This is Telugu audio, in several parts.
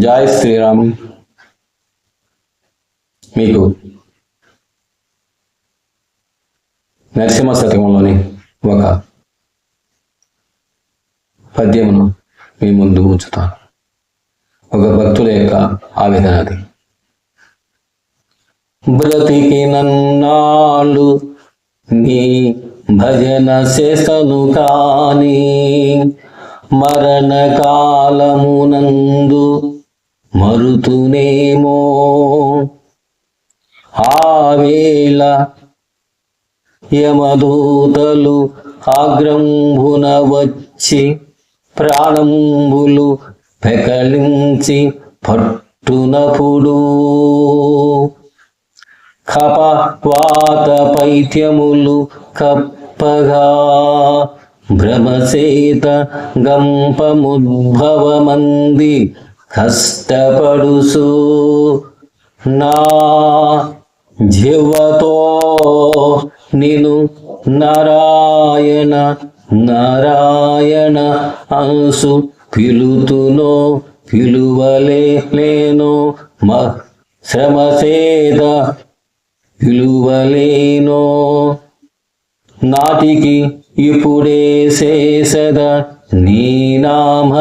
జై శ్రీరామ్. మీకు నరసింహ శతకంలోని ఒక పద్యమును మీ ముందు ఉంచుతాను. ఒక భక్తుల యొక్క ఆవేదన అది. బ్రతికి నన్నాళ్ళు నీ భజన చేసను కానీ మరణ కాలమునందు మరుతునేమో. ఆవేళ యమదూతలు ఆగ్రంభున వచ్చి ప్రాణంబులు పెకలించి పట్టునపుడు. కపవాత పైత్యములు కప్పగా భ్రమసేత గంపముద్భవమంది హస్తపడుసు నా జివతో నిను నారాయణ నారాయణ అంశు పిలుతునో పిలువలే మ శ్రమసేద పిలువలేనో. నాటికి ఇప్పుడే శేషద నీ నామ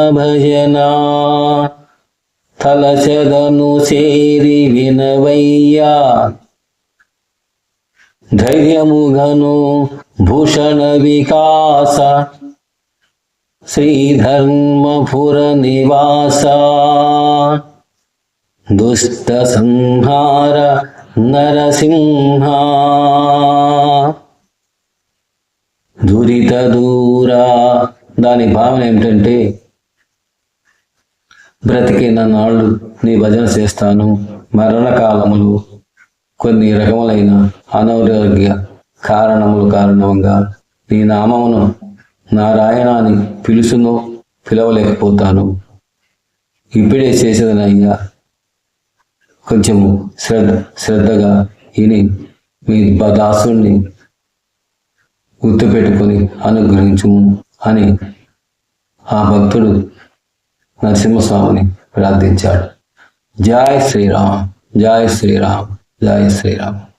తలచదను చేరి వినవయ్యా. ధైర్యముగను భూషణ వికాస శ్రీధర్మపుర నివాస. దుష్ట సంహార నరసింహ దురిత దూరా. దాని భావన ఏమిటంటే బ్రతికిన నాళ్ళు నీ భజన చేస్తాను. మరణకాలములు కొన్ని రకములైన అనారోగ్య కారణములు కారణంగా నీ నామమును నారాయణాన్ని అని పిలుసును పిలవలేకపోతాను. ఇప్పుడే చేసేదనయ్యా. కొంచెము శ్రద్ధ శ్రద్ధగా విని మీ దాసుని గుర్తుపెట్టుకొని అనుగ్రహించు అని ఆ భక్తుడు నరసింహస్వామిని ప్రార్థించాడు. జై శ్రీరామ్ జై శ్రీరామ్ జై శ్రీరామ్.